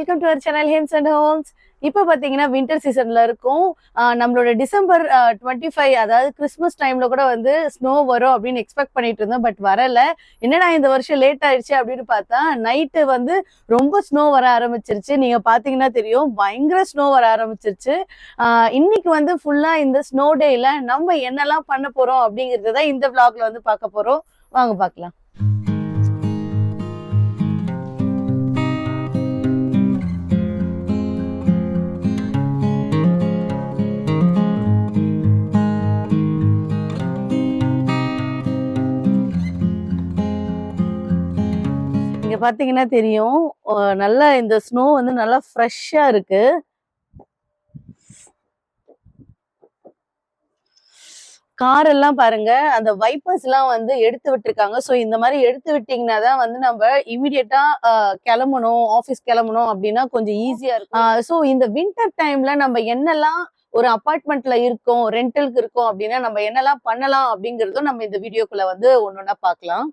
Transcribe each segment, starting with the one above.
Welcome to our channel Hems and homes இப்போ பார்த்தீங்கன்னா winter சீசன்ல இருக்கும். நம்மளோட டிசம்பர் டுவெண்ட்டி ஃபைவ் அதாவது கிறிஸ்மஸ் டைம்ல கூட வந்து ஸ்னோ வரும் அப்படின்னு எக்ஸ்பெக்ட் பண்ணிட்டு இருந்தோம் பட் வரல. என்னடா இந்த வருஷம் லேட் ஆயிடுச்சு அப்படின்னு பார்த்தா நைட்டு வந்து ரொம்ப ஸ்னோ வர ஆரம்பிச்சிருச்சு. நீங்க பார்த்தீங்கன்னா தெரியும் பயங்கர ஸ்னோ வர ஆரம்பிச்சிருச்சு. இன்னைக்கு வந்து ஃபுல்லா இந்த ஸ்னோ டேல நம்ம என்னெல்லாம் பண்ண போறோம் அப்படிங்கறத தான் இந்த vlogல வந்து பார்க்க போறோம். வாங்க பார்க்கலாம். பாத்தீங்கன்னா தெரியும். நல்லா இந்த ஸ்னோ வந்து நல்லா ஃப்ரெஷ்ஷா இருக்கு. கார் எல்லாம் பாருங்க அந்த வைப்பர்ஸ் எல்லாம் வந்து எடுத்து விட்டுருக்காங்க. ஸோ இந்த மாதிரி எடுத்து விட்டீங்கன்னா தான் வந்து நம்ம இமிடியட்டா கிளம்பணும் ஆஃபீஸ் கிளம்பணும் அப்படின்னா கொஞ்சம் ஈஸியா இருக்கும். ஸோ இந்த வின்டர் டைம்ல நம்ம என்னெல்லாம் ஒரு அபார்ட்மெண்ட்ல இருக்கோம் ரெண்டலுக்கு இருக்கோம் அப்படின்னா நம்ம என்னெல்லாம் பண்ணலாம் அப்படிங்கறதும் நம்ம இந்த வீடியோக்குள்ள வந்து ஒன்னொன்னா பார்க்கலாம்.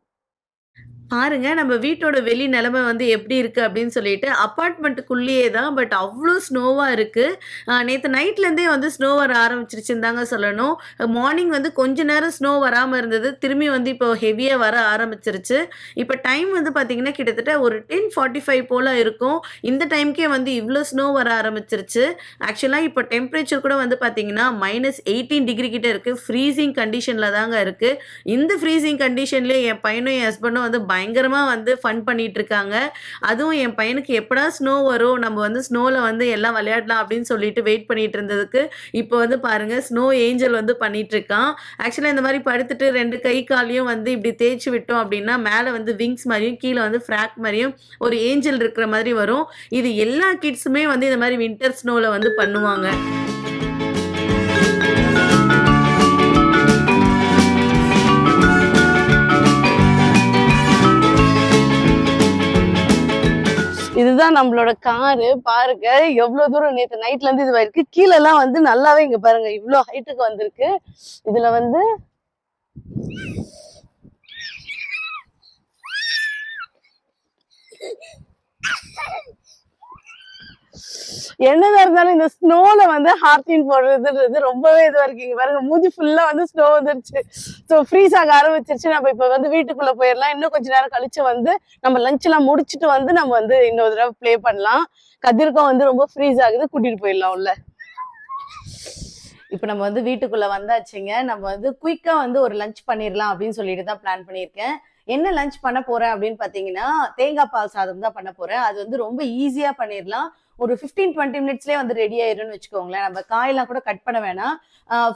பாருங்க நம்ம வீட்டோட வெளி நிலமை வந்து எப்படி இருக்கு அப்படின்னு சொல்லிட்டு அப்பார்ட்மெண்ட்டுக்குள்ளேயே தான் பட் அவ்வளோ ஸ்னோவாக இருக்கு. நேற்று நைட்லேருந்தே வந்து ஸ்னோ வர ஆரம்பிச்சிருச்சுன்னு தாங்க சொல்லணும். மார்னிங் வந்து கொஞ்ச நேரம் ஸ்னோ வராமல் இருந்தது. திரும்பி வந்து இப்போ ஹெவியாக வர ஆரம்பிச்சிருச்சு. இப்போ டைம் வந்து பார்த்தீங்கன்னா கிட்டத்தட்ட ஒரு டென் ஃபார்ட்டி ஃபைவ் போல் இருக்கும். இந்த டைம்க்கே வந்து இவ்வளோ ஸ்னோ வர ஆரம்பிச்சிருச்சு. ஆக்சுவலாக இப்போ டெம்பரேச்சர் கூட வந்து பார்த்தீங்கன்னா மைனஸ் எயிட்டீன் டிகிரி கிட்ட இருக்குது ஃப்ரீசிங் கண்டிஷனில் தாங்க இருக்குது இந்த ஃப்ரீசிங் கண்டிஷன்லேயே என் பையனும் என் ஹஸ்பண்டும் வந்து பயங்கரமாக வந்து ஃபன் பண்ணிட்டு இருக்காங்க அதுவும் என் பையனுக்கு எப்படா ஸ்னோ வரும் நம்ம வந்து ஸ்னோவில் வந்து எல்லாம் விளையாடலாம் அப்படின்னு சொல்லிட்டு வெயிட் பண்ணிட்டு இருந்ததுக்கு இப்போ வந்து பாருங்க ஸ்னோ ஏஞ்சல் வந்து பண்ணிட்டு இருக்கான் ஆக்சுவலாக இந்த மாதிரி படுத்துட்டு ரெண்டு கை காலையும் வந்து இப்படி தேய்ச்சி விட்டோம் அப்படின்னா மேலே வந்து விங்ஸ் மாதிரியும் கீழே வந்து ஃப்ராக் மாதிரியும் ஒரு ஏஞ்சல் இருக்கிற மாதிரி வரும். இது எல்லா கிட்ஸுமே வந்து இந்த மாதிரி வின்டர் ஸ்னோவில் வந்து பண்ணுவாங்க. இதுதான் நம்மளோட காரு பாருங்க எவ்வளவு தூரம் நேத்து நைட்ல இருந்து இது வரைக்கும் கீழே எல்லாம் வந்து நல்லாவே இங்க பாருங்க இவ்வளவு ஹைட்டுக்கு வந்திருக்கு. இதுல வந்து என்னதான் இருந்தாலும் இந்த ஸ்னோல வந்து ஹார்டின் போடுறதுன்றது ரொம்பவே இதுவா இருக்கு. இங்க பாருங்க மூஞ்சி ஃபுல்லா வந்து ஸ்னோ வந்துருச்சு. ஸோ ஃப்ரீஸ் ஆக ஆரம்பிச்சிருச்சு. நம்ம இப்போ வந்து வீட்டுக்குள்ளே போயிடலாம் இன்னும் கொஞ்ச நேரம் கழிச்சு வந்து நம்ம லஞ்ச் எல்லாம் முடிச்சுட்டு வந்து நம்ம வந்து இன்னொரு தடவை ப்ளே பண்ணலாம். கதிர்க்கம் வந்து ரொம்ப ஃப்ரீஸ் ஆகுது. கூட்டிட்டு போயிடலாம் உள்ள. இப்போ நம்ம வந்து வீட்டுக்குள்ள வந்தாச்சுங்க. நம்ம வந்து குயிக்காக வந்து ஒரு லஞ்ச் பண்ணிடலாம் அப்படின்னு சொல்லிட்டு தான் பிளான் பண்ணியிருக்கேன். என்ன லஞ்ச் பண்ண போறேன் அப்படின்னு பாத்தீங்கன்னா தேங்காய் பால் சாதம் தான் பண்ண போறேன். அது வந்து ரொம்ப ஈஸியா பண்ணிடலாம் ஒரு ஃபிஃப்டீன் டுவெண்ட்டி மினிட்ஸ்லேயே வந்து ரெடி ஆயிரும்னு வச்சுக்கோங்களேன். நம்ம காயெல்லாம் கூட கட் பண்ண வேணாம்.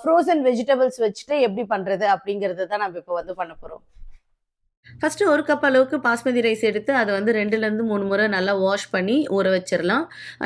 ஃப்ரோசன் வெஜிடபிள்ஸ் வச்சுட்டு எப்படி பண்றது அப்படிங்கறத தான் நம்ம இப்போ வந்து பண்ண போறோம். ஃபஸ்ட்டு ஒரு கப் அளவுக்கு பாஸ்மதி ரைஸ் எடுத்து அதை வந்து ரெண்டுலேருந்து மூணு முறை நல்லா வாஷ் பண்ணி ஊற வச்சிடலாம்.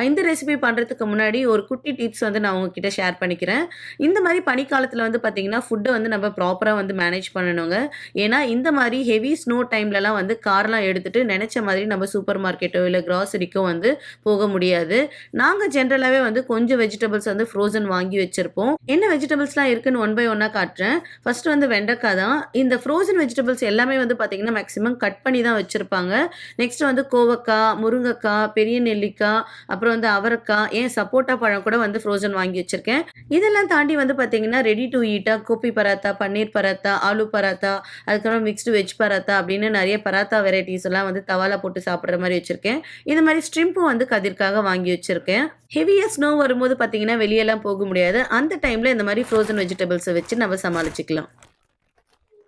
இந்த ரெசிபி பண்ணுறதுக்கு முன்னாடி ஒரு குட்டி டிப்ஸ் வந்து நான் உங்ககிட்ட ஷேர் பண்ணிக்கிறேன். இந்த மாதிரி பனிக்காலத்தில் வந்து பார்த்திங்கன்னா ஃபுட்டை வந்து நம்ம ப்ராப்பராக வந்து மேனேஜ் பண்ணணுங்க. ஏன்னா இந்த மாதிரி ஹெவி ஸ்னோ டைம்லலாம் வந்து கார்லாம் எடுத்துகிட்டு நினச்ச மாதிரி நம்ம சூப்பர் மார்க்கெட்டோ இல்லை கிராசரிக்கோ வந்து போக முடியாது. நாங்கள் ஜென்ரலாகவே வந்து கொஞ்சம் வெஜிடபிள்ஸ் வந்து ஃப்ரோசன் வாங்கி வச்சுருப்போம். என்ன வெஜிடபிள்ஸ்லாம் இருக்குன்னு ஒன் பை ஒன்னாக காட்டுறேன். ஃபஸ்ட்டு வந்து வெண்டைக்காய் தான். இந்த ஃப்ரோசன் வெஜிடபிள்ஸ் எல்லாமே வந்து பார்த்தீங்கன்னா மேக்ஸிமம் கட் பண்ணி தான் வச்சுருப்பாங்க. நெக்ஸ்ட் வந்து கோவக்காய் முருங்கைக்காய் பெரிய நெல்லிக்காய் அப்புறம் வந்து அவரைக்காய் ஏன் சப்போட்டா பழம் கூட வந்து ஃப்ரோசன் வாங்கி வச்சுருக்கேன். இதெல்லாம் தாண்டி வந்து பார்த்தீங்கன்னா ரெடி டு ஈட்டாக கோபி பராத்தா பன்னீர் பராத்தா ஆலு பராத்தா அதுக்கப்புறம் மிக்ஸ்டு வெஜ் பராத்தா அப்படின்னு நிறைய பராத்தா வெரைட்டிஸ் எல்லாம் வந்து தவாலா போட்டு சாப்பிட்ற மாதிரி வச்சுருக்கேன். இது மாதிரி ஸ்ட்ரிம்பும் வந்து கதிர்க்காக வாங்கி வச்சுருக்கேன். ஹெவியாக ஸ்னோ வரும்போது பார்த்தீங்கன்னா வெளியெல்லாம் போக முடியாது. அந்த டைமில் இந்த மாதிரி ஃப்ரோசன் வெஜிடபிள்ஸை வச்சு நம்ம சமாளிச்சுக்கலாம்.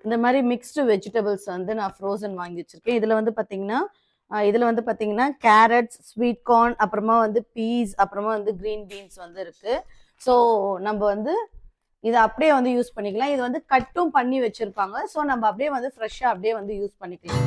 இந்த மாதிரி மிக்ஸ்டு வெஜிடபிள்ஸ் வந்து நான் ஃப்ரோசன் வாங்கி வச்சுருக்கேன். இதில் வந்து பார்த்தீங்கன்னா இதில் வந்து பார்த்தீங்கன்னா கேரட்ஸ் ஸ்வீட் கார்ன் அப்புறமா வந்து பீஸ் அப்புறமா வந்து க்ரீன் பீன்ஸ் வந்து இருக்குது ஸோ நம்ம வந்து இதை அப்படியே வந்து யூஸ் பண்ணிக்கலாம். இது வந்து கட்டும் பண்ணி வச்சுருப்பாங்க. ஸோ நம்ம அப்படியே வந்து ஃப்ரெஷ்ஷாக அப்படியே வந்து யூஸ் பண்ணிக்கலாம்.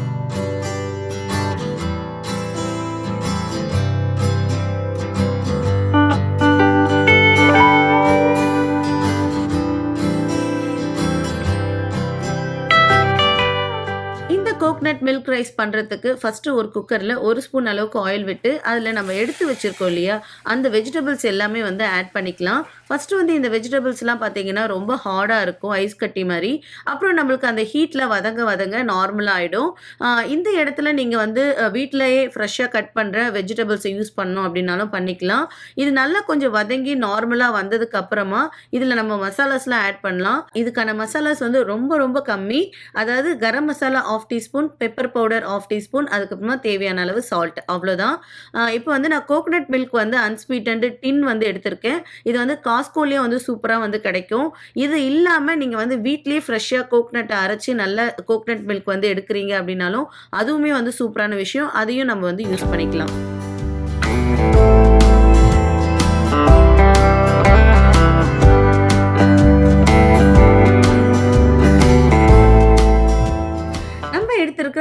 மில்க் ரைஸ் பண்ணுறதுக்கு ஃபஸ்ட்டு ஒரு குக்கரில் ஒரு ஸ்பூன் அளவுக்கு ஆயில் விட்டு அதில் நம்ம எடுத்து வச்சுருக்கோம் இல்லையா? அந்த வெஜிடபிள்ஸ் எல்லாமே வந்து ஆட் பண்ணிக்கலாம். ஃபஸ்ட்டு வந்து இந்த வெஜிடபிள்ஸ்லாம் பார்த்தீங்கன்னா ரொம்ப ஹார்டாக இருக்கும் ஐஸ் கட்டி மாதிரி. அப்புறம் நம்மளுக்கு அந்த ஹீட்டில் வதங்க வதங்க நார்மலாக ஆகிடும் இந்த இடத்துல நீங்கள் வந்து வீட்டிலேயே ஃப்ரெஷ்ஷாக கட் பண்ணுற வெஜிடபிள்ஸை யூஸ் பண்ணோம் அப்படின்னாலும் பண்ணிக்கலாம். இது நல்லா கொஞ்சம் வதங்கி நார்மலாக வந்ததுக்கு அப்புறமா இதில் நம்ம மசாலாஸ்லாம் ஆட் பண்ணலாம். இதுக்கான மசாலாஸ் வந்து ரொம்ப ரொம்ப கம்மி. அதாவது garam masala half teaspoon pepper powder half teaspoon அதுக்கப்புறமா தேவையான அளவு சால்ட் அவ்வளோதான் இப்போ வந்து நான் கோகோனட் மில்க் வந்து அன்ஸ்வீட்டன்டு டின் வந்து எடுத்திருக்கேன். இது வந்து கா காஸ்கோலேயும் வந்து சூப்பராக வந்து கிடைக்கும். இது இல்லாமல் நீங்கள் வந்து வீட்லேயே ஃப்ரெஷ்ஷாக கோக்னட்டை அரைச்சி நல்ல கோக்னட் மில்க் வந்து எடுக்கிறீங்க அப்படின்னாலும் அதுவுமே வந்து சூப்பரான விஷயம். அதையும் நம்ம வந்து யூஸ் பண்ணிக்கலாம்.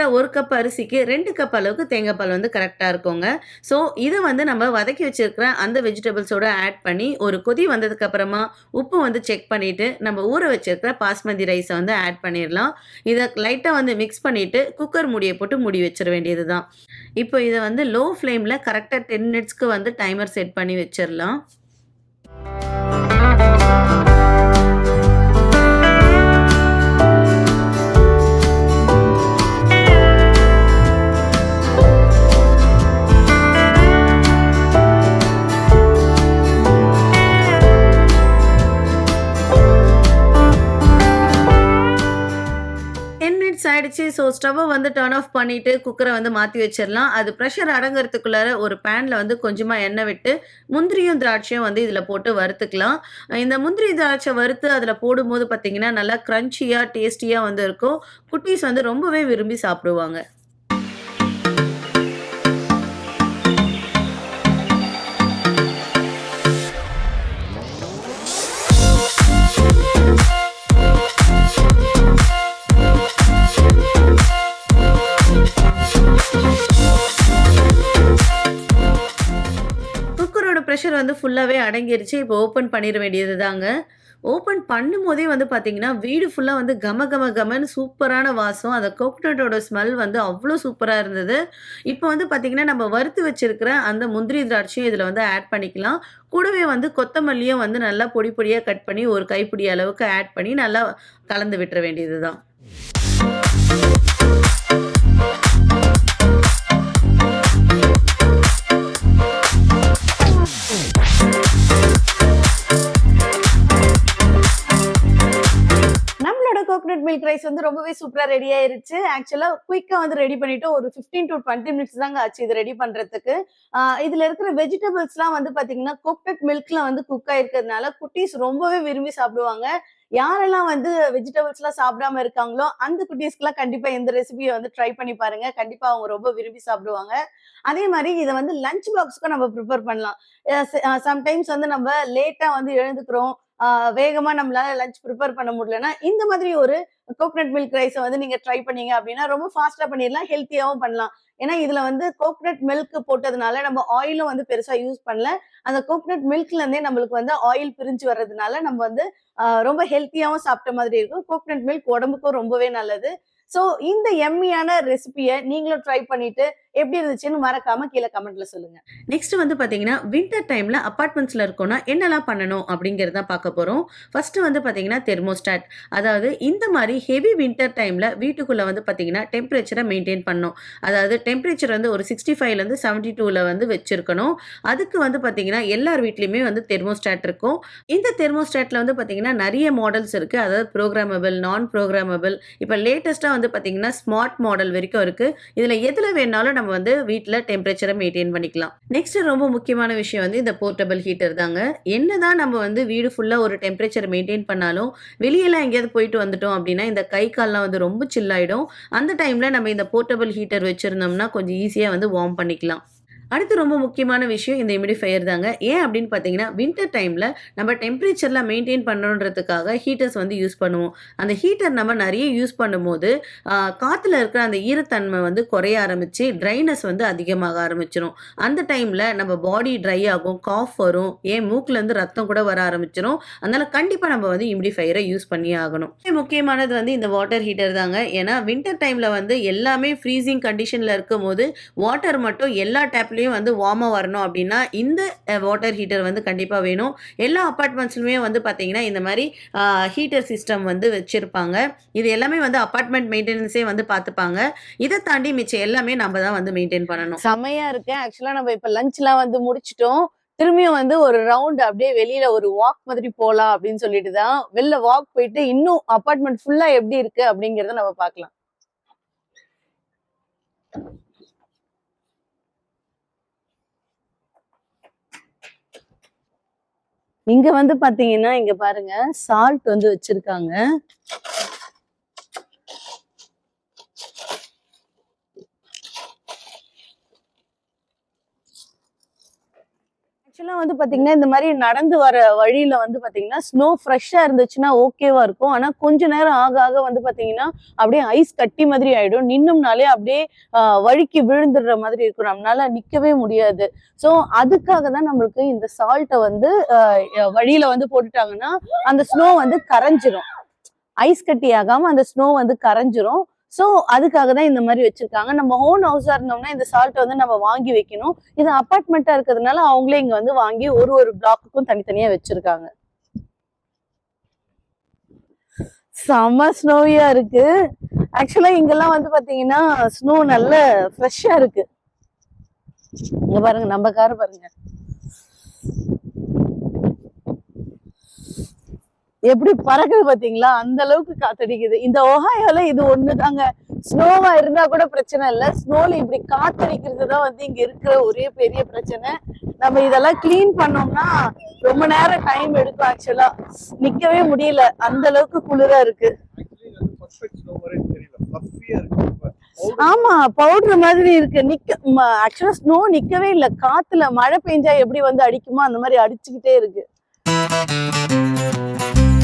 இருக்கிற ஒரு கப் அரிசிக்கு ரெண்டு கப் அளவுக்கு தேங்காய் பால் வந்து கரெக்டாக இருக்குங்க. ஸோ இதை வந்து நம்ம வதக்கி வச்சிருக்கிற அந்த வெஜிடபிள்ஸோடு ஆட் பண்ணி ஒரு கொதி வந்ததுக்கப்புறமா உப்பு வந்து செக் பண்ணிவிட்டு நம்ம ஊற வச்சிருக்கிற பாஸ்மதி ரைஸை வந்து ஆட் பண்ணிடலாம். இதை லைட்டாக வந்து மிக்ஸ் பண்ணிவிட்டு குக்கர் மூடியை போட்டு மூடி வச்சிட வேண்டியது தான் இப்போ இதை வந்து லோ ஃப்ளேமில் கரெக்டாக டென் மினிட்ஸ்க்கு வந்து டைமர் செட் பண்ணி வச்சிடலாம். மினிட்ஸ் ஆயிடுச்சு. ஸோ ஸ்டவ்வை வந்து டர்ன் ஆஃப் பண்ணிவிட்டு குக்கரை வந்து மாற்றி வச்சிடலாம். அது ப்ரெஷர் அடங்குறதுக்குள்ளார ஒரு பேனில் வந்து கொஞ்சமாக எண்ணெய் விட்டு முந்திரியும் திராட்சையும் வந்து இதில் போட்டு வறுத்துக்கலாம். இந்த முந்திரி திராட்சை வறுத்து அதில் போடும்போது பார்த்தீங்கன்னா நல்லா க்ரன்ச்சியாக டேஸ்டியாக வந்து இருக்கும். குட்டீஸ் வந்து ரொம்பவே விரும்பி சாப்பிடுவாங்க. ப்ரெஷர் வந்து ஃபுல்லாகவே அடங்கிருச்சு. இப்போ ஓப்பன் பண்ணிட வேண்டியது தாங்க ஓப்பன் பண்ணும்போதே வந்து பார்த்தீங்கன்னா வீடு ஃபுல்லாக வந்து கம கம கமன்னு சூப்பரான வாசம். அந்த கோகனட்டோட ஸ்மெல் வந்து அவ்வளோ சூப்பராக இருந்தது. இப்போ வந்து பார்த்தீங்கன்னா நம்ம வறுத்து வச்சுருக்கிற அந்த முந்திரி திராட்சையும் இதில் வந்து ஆட் பண்ணிக்கலாம். கூடவே வந்து கொத்தமல்லியும் வந்து நல்லா பொடி பொடியாக கட் பண்ணி ஒரு கைப்பிடி அளவுக்கு ஆட் பண்ணி நல்லா கலந்து விட்டுற வேண்டியது தான் மில்க் ரைஸ் வந்து ரொம்பவே சூப்பரா ரெடி ஆயிருச்சு. ஆக்சுவலா குயிக்கா வந்து ரெடி பண்ணிட்டு ஒரு 15 டு டுவெண்ட்டி மினிட்ஸ் தாங்க ஆச்சு இது ரெடி பண்றதுக்கு. இதுல இருக்கிற வெஜிடபிள்ஸ்லாம் வந்து பாத்தீங்கன்னா கோகனட் மில்க்ல வந்து குக் ஆயிருக்கிறதுனால குட்டீஸ் ரொம்பவே விரும்பி சாப்பிடுவாங்க. யாரெல்லாம் வந்து வெஜிடபிள்ஸ் எல்லாம் சாப்பிடாம இருக்காங்களோ அந்த குட்டீஸ்க்குலாம் கண்டிப்பா இந்த ரெசிபியை வந்து ட்ரை பண்ணி பாருங்க. கண்டிப்பா அவங்க ரொம்ப விரும்பி சாப்பிடுவாங்க. அதே மாதிரி இதை வந்து லஞ்ச் பாக்ஸ்க்கும் நம்ம ப்ரிப்பேர் பண்ணலாம். சம்டைம்ஸ் வந்து நம்ம லேட்டா வந்து எழுந்துக்கிறோம். வேகமா நம்மளால லஞ்ச் ப்ரிப்பேர் பண்ண முடியலன்னா இந்த மாதிரி ஒரு கோகனட் மில்க் ரைஸை வந்து நீங்க ட்ரை பண்ணீங்க அப்படின்னா ரொம்ப ஃபாஸ்டா பண்ணிடலாம் ஹெல்த்தியாவும் பண்ணலாம். ஏன்னா இதுல வந்து கோகனட் மில்க் போட்டதுனால நம்ம ஆயிலும் வந்து பெருசா யூஸ் பண்ணல. அந்த கோகனட் மில்க்ல இருந்தே நம்மளுக்கு வந்து ஆயில் பிரிஞ்சு வர்றதுனால நம்ம வந்து ரொம்ப ஹெல்த்தியாவும் சாப்பிட்ட மாதிரி இருக்கும். கோகனட் மில்க் உடம்புக்கும் ரொம்பவே நல்லது. ஸோ இந்த எம்மியான ரெசிபியை நீங்களும் ட்ரை பண்ணிட்டு எப்படி இருந்துச்சுன்னு மறக்காம கீழே கமெண்ட்ல சொல்லுங்க. நெக்ஸ்ட் வந்து பாத்தீங்கன்னா வின்டர் டைம்ல அப்பார்ட்மெண்ட்ஸ்ல இருக்கோம்னா என்னெல்லாம் பண்ணணும் அப்படிங்கறத பார்க்க போறோம். ஃபர்ஸ்ட் வந்து பாத்தீங்கன்னா தெர்மோஸ்டாட் அதாவது இந்த மாதிரி ஹெவி வின்டர் டைம்ல வீட்டுக்குள்ள வந்து பாத்தீங்கன்னா டெம்பரேச்சரை மெயின்டைன் பண்ணும் அதாவது டெம்பரேச்சர் வந்து ஒரு சிக்ஸ்டி ஃபைவ்ல இருந்து செவன்டி டூல வந்து வச்சிருக்கணும். அதுக்கு வந்து பாத்தீங்கன்னா எல்லார் வீட்லயுமே வந்து தெர்மோஸ்டாட் இருக்கும். இந்த தெர்மோஸ்டாட்ல வந்து பாத்தீங்கன்னா நிறைய மாடல்ஸ் இருக்கு. அதாவது ப்ரோக்ராமபிள் நான் ப்ரோக்ராமபிள் இப்போ லேட்டஸ்டா வந்து பாத்தீங்கன்னா ஸ்மார்ட் மாடல் வரைக்கும் இருக்கு. இதில் எதில் வேணாலும் நம்ம வந்து வீட்டில் டெம்பரேச்சரை மெயின்டைன் பண்ணிக்கலாம். நெக்ஸ்ட் ரொம்ப முக்கியமான விஷயம் வந்து இந்த போர்ட்டபிள் ஹீட்டர் தாங்க. என்னதான் நம்ம வந்து வீடு ஃபுல்லாக ஒரு டெம்பரேச்சர் மெயின்டைன் பண்ணாலும் வெளியெல்லாம் எங்கேயாவது போயிட்டு வந்துட்டோம் அப்படின்னா இந்த கை கால்லாம் வந்து ரொம்ப சில்லாயிடும் அந்த டைமில் நம்ம இந்த போர்ட்டபிள் ஹீட்டர் வச்சுருந்தோம்னா கொஞ்சம் ஈஸியாக வந்து வார்ம் பண்ணிக்கலாம். அடுத்து ரொம்ப முக்கியமான விஷயம் இந்த இமிடிஃபையர் தாங்க. ஏன் அப்படின்னு பார்த்தீங்கன்னா வின்டர் டைமில் நம்ம டெம்பரேச்சரில் மெயின்டைன் பண்ணணுன்றதுக்காக ஹீட்டர்ஸ் வந்து யூஸ் பண்ணுவோம். அந்த ஹீட்டர் நம்ம நிறைய யூஸ் பண்ணும்போது காற்றுல இருக்கிற அந்த ஈரத்தன்மை வந்து குறைய ஆரம்பித்து ட்ரைனஸ் வந்து அதிகமாக ஆரம்பிச்சிடும் அந்த டைமில் நம்ம பாடி ட்ரை ஆகும் காஃப் வரும் ஏன் மூக்குலேருந்து ரத்தம் கூட வர ஆரம்பிச்சிடும் அதனால் கண்டிப்பாக நம்ம வந்து இமிடிஃபையரை யூஸ் பண்ணி ஆகணும். முக்கியமானது வந்து இந்த வாட்டர் ஹீட்டர் தாங்க. ஏன்னா வின்டர் டைமில் வந்து எல்லாமே ஃப்ரீசிங் கண்டிஷனில் இருக்கும் போது வாட்டர் மட்டும் எல்லா டேப்லையும் வீட்லேயும் வந்து வார்மாக வரணும் அப்படின்னா இந்த வாட்டர் ஹீட்டர் வந்து கண்டிப்பாக வேணும். எல்லா அப்பார்ட்மெண்ட்ஸ்லையுமே வந்து பார்த்தீங்கன்னா இந்த மாதிரி ஹீட்டர் சிஸ்டம் வந்து வச்சுருப்பாங்க. இது எல்லாமே வந்து அப்பார்ட்மெண்ட் மெயின்டெனன்ஸே வந்து பார்த்துப்பாங்க இதை தாண்டி மிச்சம் எல்லாமே நம்ம தான் வந்து மெயின்டைன் பண்ணணும். செம்மையா இருக்கு. ஆக்சுவலாக நம்ம இப்போ லஞ்ச்லாம் வந்து முடிச்சிட்டோம். திரும்பியும் வந்து ஒரு ரவுண்ட் அப்படியே வெளியில ஒரு வாக் மாதிரி போகலாம் அப்படின்னு சொல்லிட்டு தான் வெளில வாக் போயிட்டு இன்னும் அபார்ட்மெண்ட் ஃபுல்லா எப்படி இருக்கு அப்படிங்கிறத நம்ம பார்க்கலாம். இங்க வந்து பாத்தீங்கன்னா இங்க பாருங்க சால்ட் வந்து வச்சிருக்காங்க. ஆக்சுவலா வந்து பாத்தீங்கன்னா இந்த மாதிரி நடந்து வர வழியில வந்து பாத்தீங்கன்னா ஸ்னோ ஃப்ரெஷ்ஷா இருந்துச்சுன்னா ஓகேவா இருக்கும். ஆனா கொஞ்ச நேரம் ஆக ஆக வந்து பாத்தீங்கன்னா அப்படியே ஐஸ் கட்டி மாதிரி ஆயிடும். நின்னும்னாலே அப்படியே வழிக்கு வழுக்கி விழுந்துடுற மாதிரி இருக்கும். நம்மளால நிக்கவே முடியாது. ஸோ அதுக்காக தான் நம்மளுக்கு இந்த சால்ட்டை வந்து ஆஹ், வழியில வந்து போட்டுட்டாங்கன்னா அந்த ஸ்னோ வந்து கரைஞ்சிரும். ஐஸ் கட்டி ஆகாம அந்த ஸ்னோ வந்து கரைஞ்சிரும். ஸோ அதுக்காக தான் இந்த மாதிரி வச்சிருக்காங்க. நம்ம ஓன் ஹவுஸாக இருந்தோம்னா இந்த சால்ட்டை வந்து நம்ம வாங்கி வைக்கணும். இது அப்பார்ட்மெண்ட்டா இருக்கிறதுனால அவங்களே இங்க வந்து வாங்கி ஒரு ஒரு பிளாக்குக்கும் தனித்தனியா வச்சிருக்காங்க. செம்ம ஸ்னோவியா இருக்கு. ஆக்சுவலா இங்கெல்லாம் வந்து பாத்தீங்கன்னா ஸ்னோ நல்ல ஃப்ரெஷ்ஷா இருக்கு. இங்க பாருங்க நம்ம காரு பாருங்க. எப்படி பறக்குது பாத்தீங்களா? அந்த அளவுக்கு காத்தடிக்குது. இந்த ஒஹாயோல இது ஒண்ணுதாங்க. ஸ்னோவா இருந்தா கூட பிரச்சனை இல்ல. ஸ்னோல இப்படி காத்தடிக்கிறது தான் வந்து இங்க இருக்கிற ஒரே பெரிய பிரச்சனை. நம்ம இதெல்லாம் க்ளீன் பண்ணோம்னா ரொம்ப நேரம் டைம் எடுக்கும் ஆக்சுவலா நிக்கவே முடியல. அந்த அளவுக்கு குளிரா இருக்கு. ஆமா பவுடர் மாதிரி இருக்கு. நிக்க ஆக்சுவலா ஸ்னோ நிக்கவே இல்ல. காத்துல மழை பெஞ்சா எப்படி வந்து அடிக்குமோ அந்த மாதிரி அடிச்சுக்கிட்டே இருக்கு. Thank you.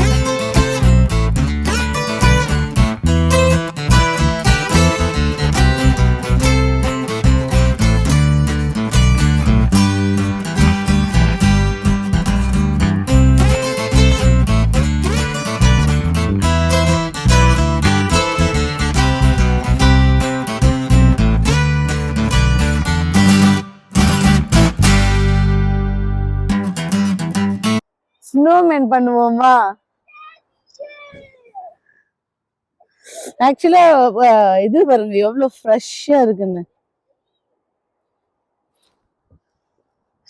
இம்ப்ரூவ்மெண்ட் பண்ணுவோமா? ஆக்சுவலா இது பாருங்க எவ்வளவு ஃப்ரெஷ்ஷா இருக்குன்னு.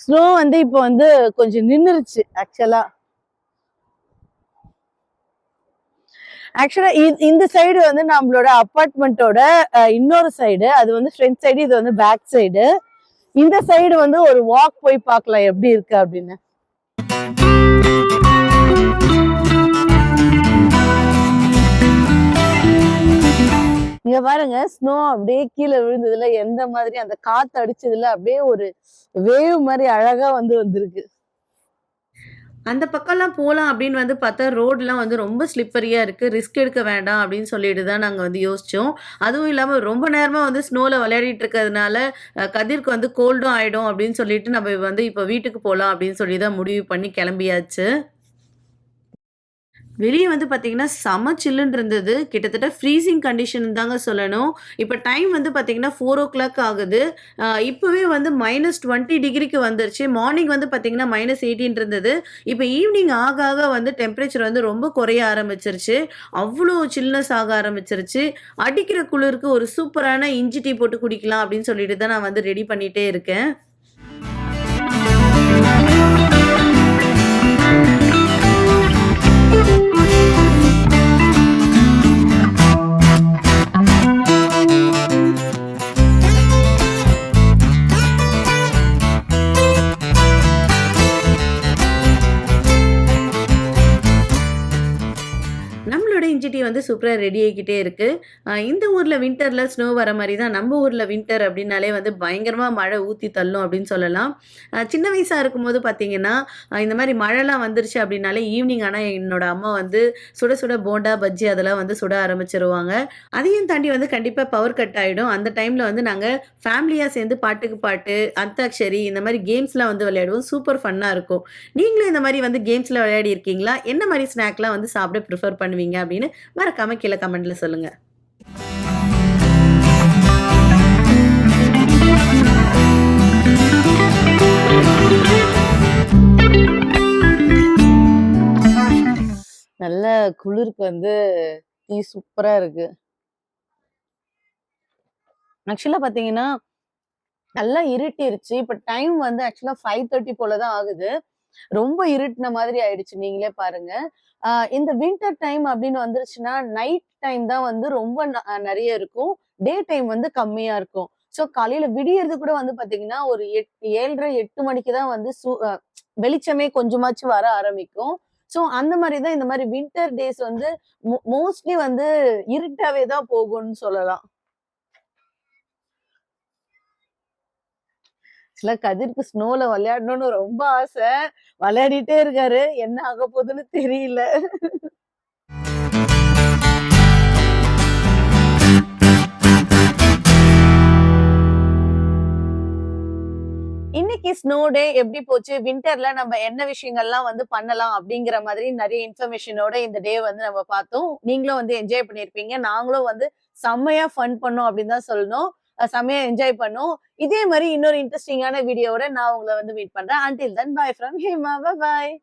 ஸ்னோ வந்து இப்போ வந்து கொஞ்சம் நின்னுருச்சு ஆக்சுவலா ஆக்சுவலா இந்த சைடு வந்து நம்மளோட அப்பார்ட்மெண்ட்டோட இன்னொரு சைடு அது வந்து ஃப்ரண்ட் சைடு இது வந்து பேக் சைடு இந்த சைடு வந்து ஒரு வாக் போய் பார்க்கலாம் எப்படி இருக்கு அப்படின்னு. இங்க பாருங்க ஸ்னோ அப்படியே கீழே விழுந்ததுல எந்த மாதிரி அந்த காத்து அடிச்சதுல அப்படியே ஒரு வேவ் மாதிரி அழகா வந்து வந்திருக்கு. அந்த பக்கம்லாம் போகலாம் அப்படின்னு வந்து பார்த்தா ரோடெலாம் வந்து ரொம்ப ஸ்லிப்பரியாக இருக்குது ரிஸ்க் எடுக்க வேண்டாம் அப்படின்னு சொல்லிட்டு தான் நாங்கள் வந்து யோசித்தோம் அதுவும் இல்லாமல் ரொம்ப நேரமாக வந்து ஸ்னோவில் விளையாடிட்டு இருக்கிறதுனால கதிர்க்கு வந்து கோல்டும் ஆகிடும் அப்படின்னு சொல்லிட்டு நம்ம வந்து இப்போ வீட்டுக்கு போகலாம் அப்படின்னு சொல்லி தான் முடிவு பண்ணி கிளம்பியாச்சு. வெளியே வந்து பார்த்தீங்கன்னா செம சில்லுன்னு இருந்தது. கிட்டத்தட்ட ஃப்ரீசிங் கண்டிஷன் தாங்க சொல்லணும். இப்போ டைம் வந்து பார்த்தீங்கன்னா ஃபோர் ஓ கிளாக் ஆகுது இப்போவே வந்து மைனஸ் டுவெண்ட்டி டிகிரிக்கு வந்துருச்சு. மார்னிங் வந்து பார்த்தீங்கன்னா மைனஸ் எயிட்டின் இருந்தது. இப்போ ஈவினிங் ஆக ஆக வந்து டெம்பரேச்சர் வந்து ரொம்ப குறைய ஆரம்பிச்சிருச்சு. அவ்வளோ சில்னஸ் ஆக ஆரம்பிச்சிருச்சு. அடிக்கிற குளிருக்கு ஒரு சூப்பரான இஞ்சி டீ போட்டு குடிக்கலாம் அப்படின்னு சொல்லிட்டு தான் நான் வந்து ரெடி பண்ணிகிட்டே இருக்கேன். வந்து சூப்பராக ரெடி ஆகிக்கிட்டே இருக்குது இந்த ஊரில் வின்டரில் ஸ்னோ வர மாதிரி தான் நம்ம ஊரில் வின்டர் அப்படின்னாலே வந்து பயங்கரமாக மழை ஊற்றி தள்ளும் அப்படின்னு சொல்லலாம். சின்ன வயசாக இருக்கும்போது பார்த்தீங்கன்னா இந்த மாதிரி மழைலாம் வந்துருச்சு அப்படின்னாலே ஈவினிங் ஆனால் என்னோட அம்மா வந்து சுட சுட போண்டா பஜ்ஜி அதெல்லாம் வந்து சுட ஆரம்பிச்சிருவாங்க. அதையும் தாண்டி வந்து கண்டிப்பாக பவர் கட் ஆகிடும் அந்த டைமில் வந்து நாங்கள் ஃபேமிலியாக சேர்ந்து பாட்டுக்கு பாட்டு அந்தாக்ஷரி இந்த மாதிரி கேம்ஸ்லாம் வந்து விளையாடுவோம். சூப்பர் ஃபன்னாக இருக்கும். நீங்களும் இந்த மாதிரி வந்து கேம்ஸில் விளையாடி இருக்கீங்களா? என்ன மாதிரி ஸ்நாக்லாம் வந்து சாப்பிட ப்ரிஃபர் பண்ணுவீங்க அப்படின்னு மறக்காமல் கீழே கமெண்டில் சொல்லுங்க. நல்ல குளிருக்கு வந்து டீ சூப்பராக இருக்கு. ஆக்சுவலா பாத்தீங்கன்னா நல்லா இருட்டிருச்சு. இப்ப டைம் வந்து ஆக்சுவலா ஃபைவ் தேர்ட்டி போல தான் ஆகுது. ரொம்ப இருட்டின மாதிரி ஆயிடுச்சு. நீங்களே பாருங்க. இந்த வின்டர் டைம் அப்படின்னு வந்துருச்சுன்னா நைட் டைம் தான் வந்து ரொம்ப ந- நிறைய இருக்கும். டே டைம் வந்து கம்மியா இருக்கும். ஸோ காலையில விடியறது கூட வந்து பாத்தீங்கன்னா ஒரு எட்டு ஏழரை எட்டு மணிக்கு தான் வந்து சூ வெளிச்சமே கொஞ்சமாச்சும் வர ஆரம்பிக்கும். ஸோ அந்த மாதிரி தான் இந்த மாதிரி வின்டர் டேஸ் வந்து மோஸ்ட்லி வந்து இருட்டாவே தான் போகும்னு சொல்லலாம். ஆக்சுவலா கதிர்க்கு ஸ்னோல விளையாடணும்னு ரொம்ப ஆசை. விளையாடிட்டே இருக்காரு. என்ன ஆக போகுதுன்னு தெரியல. இன்னைக்கு ஸ்னோ டே எப்படி போச்சு? வின்டர்ல நம்ம என்ன விஷயங்கள்லாம் வந்து பண்ணலாம் அப்படிங்கிற மாதிரி நிறைய இன்ஃபர்மேஷனோட இந்த டே வந்து நம்ம பார்த்தோம். நீங்களும் வந்து என்ஜாய் பண்ணிருப்பீங்க நாங்களும் வந்து செம்மையா ஃபன் பண்ணோம் அப்படின்னு தான் சொல்லணும். செம்மையா என்ஜாய் பண்ணும். இதே மாதிரி இன்னொரு இன்ட்ரெஸ்டிங்கான வீடியோவோட நான் உங்களை வந்து மீட் பண்றேன். Until then bye from Hema bye